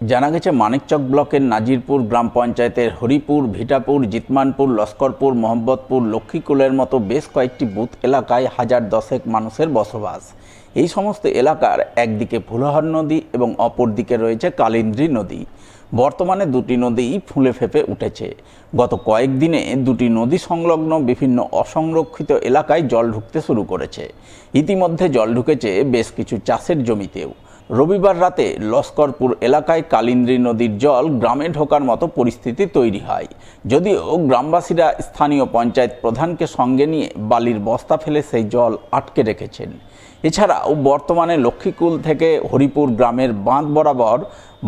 জানা গেছে মানিকচক ব্লকের নাজিরপুর গ্রাম পঞ্চায়েতের হরিপুর, ভিটাপুর, জিতমানপুর, লস্করপুর, মোহাম্মদপুর, লক্ষ্মীকুলের মতো বেশ কয়েকটি বুথ এলাকায় হাজার দশেক মানুষের বসবাস। এই সমস্ত এলাকার একদিকে ফুলহর নদী এবং অপরদিকে রয়েছে কালিন্দ্রী নদী। বর্তমানে দুটি নদীই ফুলে ফেপে উঠেছে। গত কয়েকদিনে দুটি নদী সংলগ্ন বিভিন্ন অসংরক্ষিত এলাকায় জল ঢুকতে শুরু করেছে। ইতিমধ্যে জল ঢুকেছে বেশ কিছু চাষের জমিতেও। রবিবার রাতে লস্করপুর এলাকায় কালিন্দ্রী নদীর জল গ্রামে ঢোকার মতো পরিস্থিতি তৈরি হয়। যদিও গ্রামবাসীরা স্থানীয় পঞ্চায়েত প্রধানকে সঙ্গে নিয়ে বালির বস্তা ফেলে সেই জল আটকে রেখেছেন। এছাড়াও বর্তমানে লক্ষ্মীকুল থেকে হরিপুর গ্রামের বাঁধ বরাবর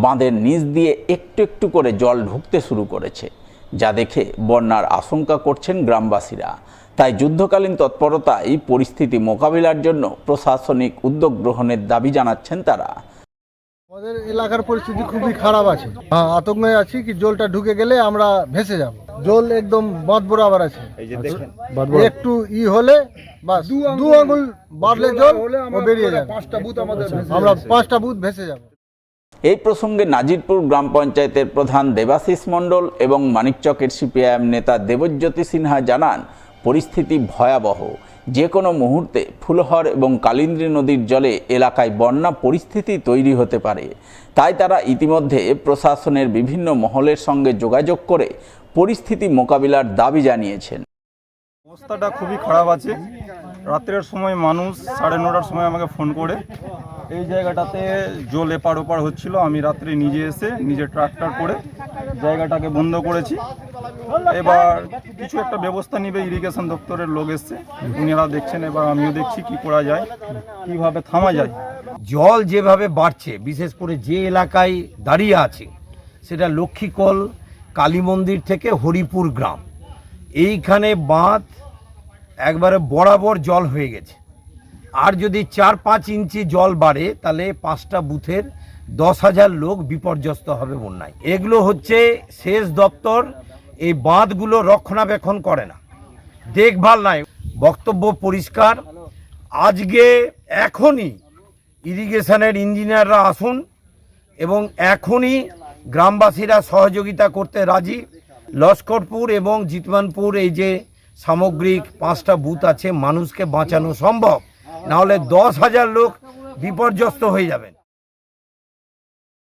বাঁধের নিচ দিয়ে একটু একটু করে জল ঢুকতে শুরু করেছে। যা দেখে বন্যার আশঙ্কা করছেন গ্রামবাসীরা। তাই যুদ্ধকালীন তৎপরতায় পরিস্থিতি মোকাবিলার জন্য প্রশাসনিক উদ্যোগ গ্রহণের দাবি জানাচ্ছেন তারা। আমাদের এলাকার পরিস্থিতি খুবই খারাপ আছে। হ্যাঁ আতঙ্কে আছি কি জলটা ঢুকে গেলে আমরা ভেসে যাব। জল একদম বাঁধ বরাবর আছে। একটু ই হলে বাস দু আঙুল বাড়লে জল বেরিয়ে যাবে। আমরা পাঁচটা বুথ ভেসে যাব। এই প্রসঙ্গে নাজিরপুর গ্রাম পঞ্চায়েতের প্রধান দেবাশিস মণ্ডল এবং মানিকচকের সিপিআইএম নেতা দেবজ্যোতি সিনহা জানান, পরিস্থিতি ভয়াবহ। যে কোনো মুহূর্তে ফুলহর এবং কালিন্দ্রী নদীর জলে এলাকায় বন্যা পরিস্থিতি তৈরি হতে পারে। তাই তারা ইতিমধ্যে প্রশাসনের বিভিন্ন মহলের সঙ্গে যোগাযোগ করে পরিস্থিতি মোকাবিলার দাবি জানিয়েছেন। অবস্থাটা খুবই খারাপ আছে। রাত্রের সময় মানুষ সাড়ে নটার সময় আমাকে ফোন করে এই জায়গাটাতে জল এপার ওপার হচ্ছিল। আমি রাত্রে নিজে এসে নিজে ট্রাক্টর করে জায়গাটাকে বন্ধ করেছি। এবার কিছু একটা ব্যবস্থা নিবে ইরিগেশন দপ্তরের লোক এসছে। উনারা দেখছেন, এবার আমিও দেখছি কি করা যায়, কীভাবে থামা যায়। জল যেভাবে বাড়ছে, বিশেষ করে যে এলাকায় দাঁড়িয়ে আছে, সেটা লক্ষ্মীকল, কালী মন্দির থেকে হরিপুর গ্রাম। এইখানে বাঁধ, একবারে বরাবর জল হয়ে গেছে। আর যদি চার পাঁচ ইঞ্চি জল বাড়ে, তাহলে পাঁচটা বুথের দশ হাজার লোক বিপর্যস্ত হবে বন্যায়। এগুলো হচ্ছে সেচ দপ্তর, এই বাঁধগুলো রক্ষণাবেক্ষণ করে না। দেখভাল নাই। বক্তব্য পরিষ্কার। আজকে এখনই ইরিগেশনের ইঞ্জিনিয়াররা আসুন এবং এখনই গ্রামবাসীরা সহযোগিতা করতে রাজি। লস্করপুর এবং জিতমানপুর এই যে সামগ্রিক পাঁচটা বুথ আছে, মানুষকে বাঁচানো সম্ভব। নাহলে দশ হাজার লোক বিপর্যস্ত হয়ে যাবেন।